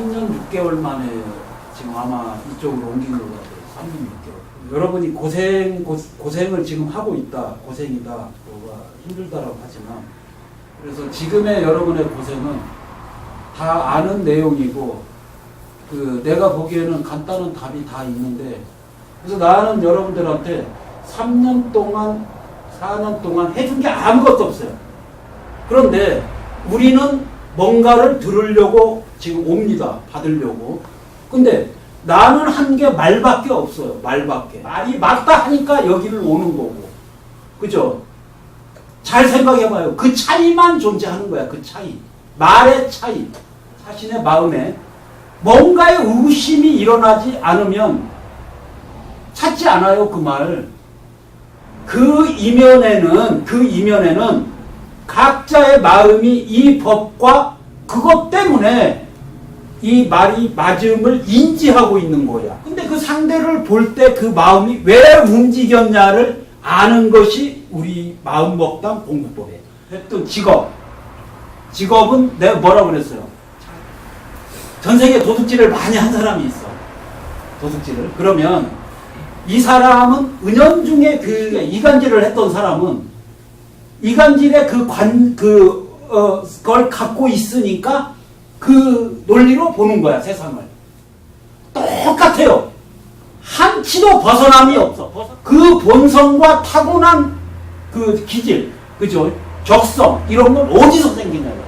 3년 6개월 만에 지금 아마 이쪽으로 옮긴 것 같아요. 3년 6개월. 여러분이 고생, 고, 고생을 지금 하고 있다. 고생이다. 뭐가 힘들다라고 하지만 그래서 지금의 여러분의 고생은 다 아는 내용이고 그 내가 보기에는 간단한 답이 다 있는데 그래서 나는 여러분들한테 3년 동안 4년 동안 해준 게 아무것도 없어요. 그런데 우리는 뭔가를 들으려고 지금 옵니다. 받으려고. 근데 나는 한 게 말밖에 없어요. 말밖에. 말이 맞다 하니까 여기를 오는 거고. 그죠? 잘 생각해봐요. 그 차이만 존재하는 거야. 그 차이. 말의 차이. 자신의 마음에 뭔가의 의심이 일어나지 않으면 찾지 않아요. 그 말. 그 이면에는, 그 이면에는 각자의 마음이 이 법과 그것 때문에 이 말이 맞음을 인지하고 있는 거야. 근데 그 상대를 볼 때 그 마음이 왜 움직였냐를 아는 것이 우리 마음 먹당 공부법이에요. 했던 직업. 직업은 내가 뭐라고 그랬어요? 전 세계 도둑질을 많이 한 사람이 있어. 도둑질을. 그러면 이 사람은 은연중에 그 이간질을 했던 사람은 이간질의 그 관, 그, 어, 걸 갖고 있으니까 그 논리로 보는 거야, 세상을. 똑같아요. 한치도 벗어남이 없어. 그 본성과 타고난 그 기질, 그죠? 적성, 이런 건 어디서 생기냐고요.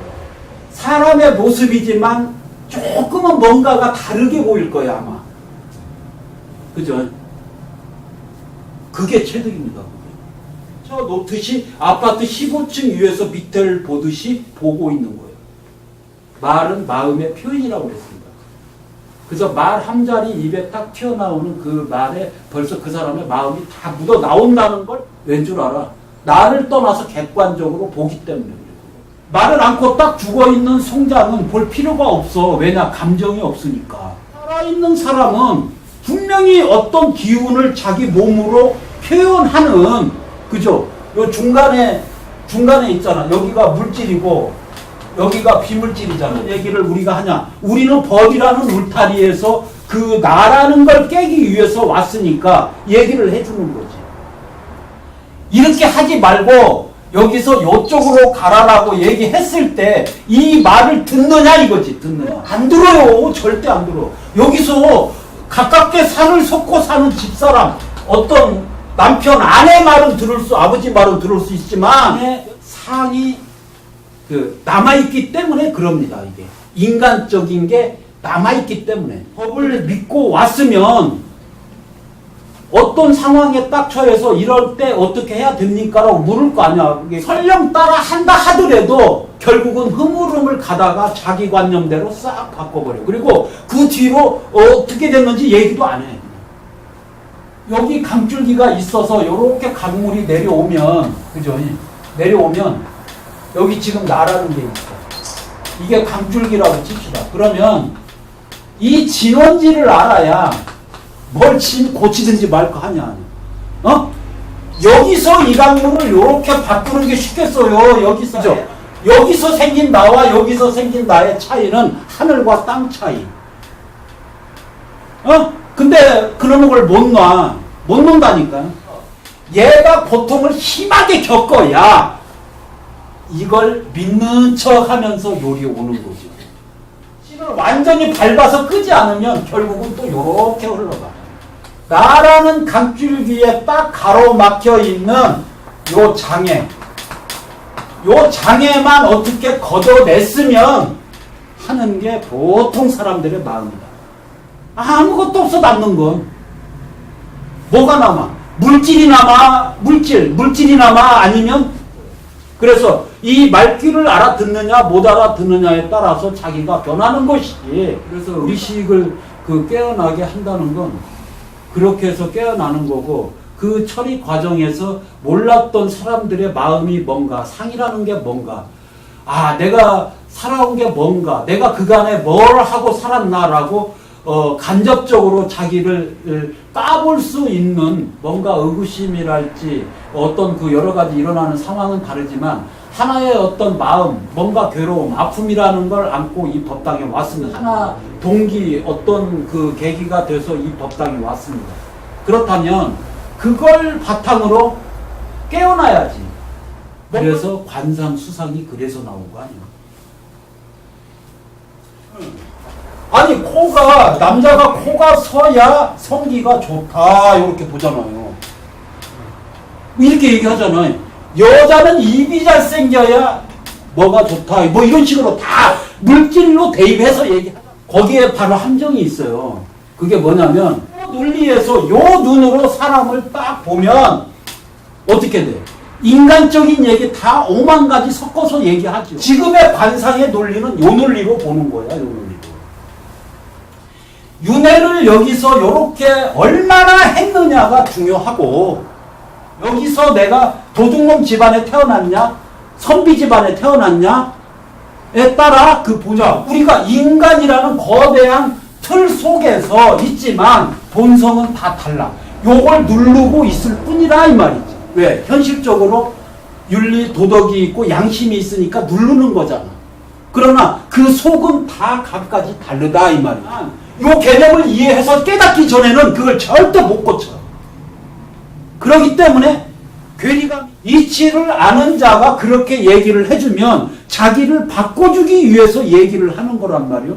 사람의 모습이지만 조금은 뭔가가 다르게 보일 거야, 아마. 그죠? 그게 체득입니다. 저 놓듯이 아파트 15층 위에서 밑을 보듯이 보고 있는 거예요. 말은 마음의 표현이라고 그랬습니다. 그래서 말 한 자리 입에 딱 튀어나오는 그 말에 벌써 그 사람의 마음이 다 묻어 나온다는 걸 왠 줄 알아? 나를 떠나서 객관적으로 보기 때문에. 말을 않고 딱 죽어있는 송장은 볼 필요가 없어. 왜냐? 감정이 없으니까. 살아있는 사람은 분명히 어떤 기운을 자기 몸으로 표현하는, 그죠? 요 중간에, 중간에 있잖아. 여기가 물질이고, 여기가 비물질이잖아. 얘기를 우리가 하냐? 우리는 법이라는 울타리에서 그 나라는 걸 깨기 위해서 왔으니까 얘기를 해주는 거지. 이렇게 하지 말고 여기서 요쪽으로 가라라고 얘기했을 때 이 말을 듣느냐 이거지 듣느냐 안 들어요 절대 안 들어 여기서 가깝게 산을 섞고 사는 집사람 어떤 남편 아내 말은 들을 수 아버지 말은 들을 수 있지만 상이 그 남아있기 때문에 그럽니다 이게 인간적인 게 남아있기 때문에 법을 믿고 왔으면 어떤 상황에 딱 처해서 이럴 때 어떻게 해야 됩니까라고 물을 거 아니야. 설령 따라 한다 하더라도 결국은 흐물흐물 가다가 자기 관념대로 싹 바꿔버려. 그리고 그 뒤로 어떻게 됐는지 얘기도 안 해. 여기 강줄기가 있어서 이렇게 강물이 내려오면 그죠? 내려오면 여기 지금 나라는 게 있어. 이게 강줄기라고 칩시다. 그러면 이 진원지를 알아야 뭘 진, 고치든지 말거 하냐. 어? 여기서 이 강물을 이렇게 바꾸는 게 쉽겠어요. 여기서. 그죠? 여기서 생긴 나와 여기서 생긴 나의 차이는 하늘과 땅 차이. 어? 근데 그런 걸 못 놔. 못 논다니까. 얘가 고통을 심하게 겪어야 이걸 믿는 척 하면서 요리 오는 거죠. 실을 완전히 밟아서 끄지 않으면 결국은 또 요렇게 흘러가. 나라는 강줄기에 딱 가로막혀 있는 요 장애. 요 장애만 어떻게 걷어냈으면 하는 게 보통 사람들의 마음이다. 아무것도 없어 남는 건. 뭐가 남아? 물질이 남아, 물질, 물질이 남아, 아니면, 그래서 이 말귀를 알아듣느냐, 못 알아듣느냐에 따라서 자기가 변하는 것이지. 그래서 의식을 그 깨어나게 한다는 건 그렇게 해서 깨어나는 거고 그 처리 과정에서 몰랐던 사람들의 마음이 뭔가 상이라는 게 뭔가 아 내가 살아온 게 뭔가 내가 그간에 뭘 하고 살았나라고 어, 간접적으로 자기를 까볼 수 있는 뭔가 의구심이랄지 어떤 그 여러 가지 일어나는 상황은 다르지만 하나의 어떤 마음, 뭔가 괴로움, 아픔이라는 걸 안고 이 법당에 왔습니다. 하나 동기, 어떤 그 계기가 돼서 이 법당에 왔습니다. 그렇다면 그걸 바탕으로 깨어나야지. 그래서 관상 수상이 그래서 나온 거 아니야? 아니 코가 남자가 코가 서야 성기가 좋다 이렇게 보잖아요. 이렇게 얘기하잖아요. 여자는 입이 잘 생겨야 뭐가 좋다 뭐 이런 식으로 다 물질로 대입해서 얘기하자. 거기에 바로 함정이 있어요. 그게 뭐냐면 논리에서 요 눈으로 사람을 딱 보면 어떻게 돼? 인간적인 얘기 다 오만 가지 섞어서 얘기하죠. 지금의 관상의 논리는 요 논리로 보는 거야, 요 논리로. 윤회를 여기서 이렇게 얼마나 했느냐가 중요하고 여기서 내가 도둑놈 집안에 태어났냐? 선비 집안에 태어났냐에 따라 그 보자 우리가 인간이라는 거대한 틀 속에서 있지만 본성은 다 달라. 요걸 누르고 있을 뿐이다 이 말이지. 왜? 현실적으로 윤리 도덕이 있고 양심이 있으니까 누르는 거잖아. 그러나 그 속은 다 각가지 다르다 이 말이야. 요 개념을 이해해서 깨닫기 전에는 그걸 절대 못 고쳐. 그러기 때문에 괴리가 이치를 아는 자가 그렇게 얘기를 해주면 자기를 바꿔주기 위해서 얘기를 하는 거란 말이요.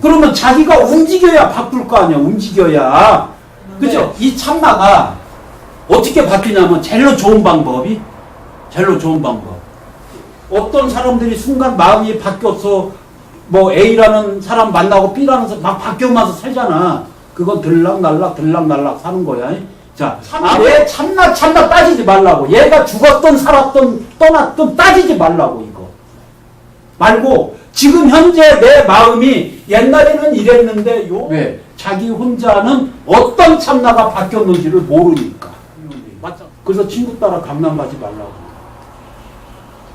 그러면 자기가 움직여야 바꿀 거 아니야. 움직여야. 그죠? 이 참나가 어떻게 바뀌냐면 제일로 좋은 방법이 제일로 좋은 방법. 어떤 사람들이 순간 마음이 바뀌어서 뭐 A라는 사람 만나고 B라는 사람 막 바뀌어면서 살잖아. 그건 들락날락 들락날락 사는 거야. 자, 아, 왜 참나 참나 따지지 말라고. 얘가 죽었던 살았던 떠났던 따지지 말라고 이거. 말고 지금 현재 내 마음이 옛날에는 이랬는데 요 왜? 자기 혼자는 어떤 참나가 바뀌었는지를 모르니까. 맞죠? 그래서 친구 따라 강남 가지 말라고.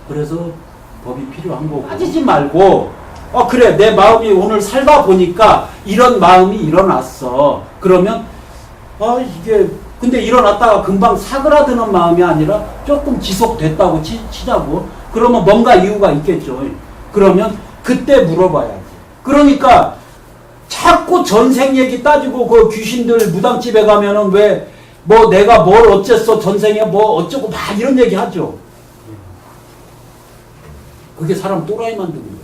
그래서 법이 필요한 거고 빠지지 말고 어 그래 내 마음이 오늘 살다 보니까 이런 마음이 일어났어. 그러면 아 이게 근데 일어났다가 금방 사그라드는 마음이 아니라 조금 지속됐다고 치, 치자고. 그러면 뭔가 이유가 있겠죠. 그러면 그때 물어봐야지. 그러니까 자꾸 전생 얘기 따지고 그 귀신들 무당집에 가면은 왜 뭐 내가 뭘 어쨌어 전생에 뭐 어쩌고 막 이런 얘기 하죠. 그게 사람 또라이 거예요.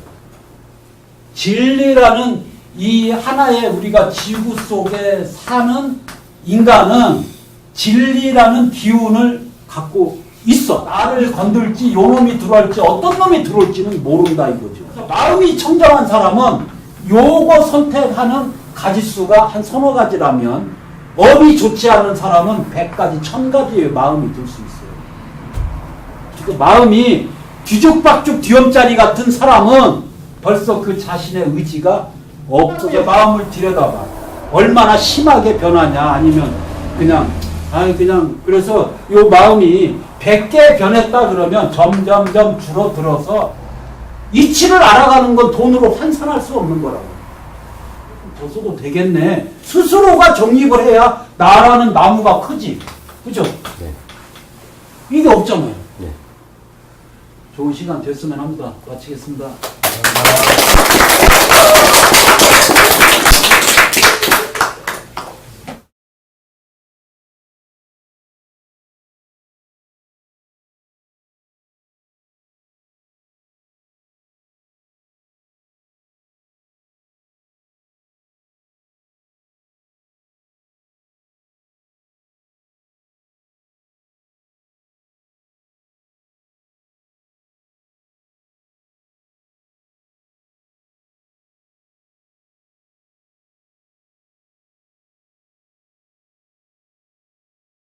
진리라는 이 하나의 우리가 지구 속에 사는 인간은 진리라는 기운을 갖고 있어. 나를 건들지, 요 놈이 들어올지, 어떤 놈이 들어올지는 모른다 이거죠. 마음이 청정한 사람은 요거 선택하는 가지수가 한 서너 가지라면 업이 좋지 않은 사람은 백 가지, 천 가지의 마음이 들 수 있어요. 그 마음이 뒤죽박죽 뒤엄짜리 같은 사람은 벌써 그 자신의 의지가 없어. 마음을 들여다봐. 얼마나 심하게 변하냐 아니면 그냥 아니 그냥 그래서 요 마음이 100개 변했다 그러면 점점점 줄어들어서 이치를 알아가는 건 돈으로 환산할 수 없는 거라고. 더 써도 되겠네. 스스로가 정립을 해야 나라는 나무가 크지. 그죠? 네. 이게 없잖아요. 네. 좋은 시간 됐으면 합니다. 마치겠습니다. Thank you.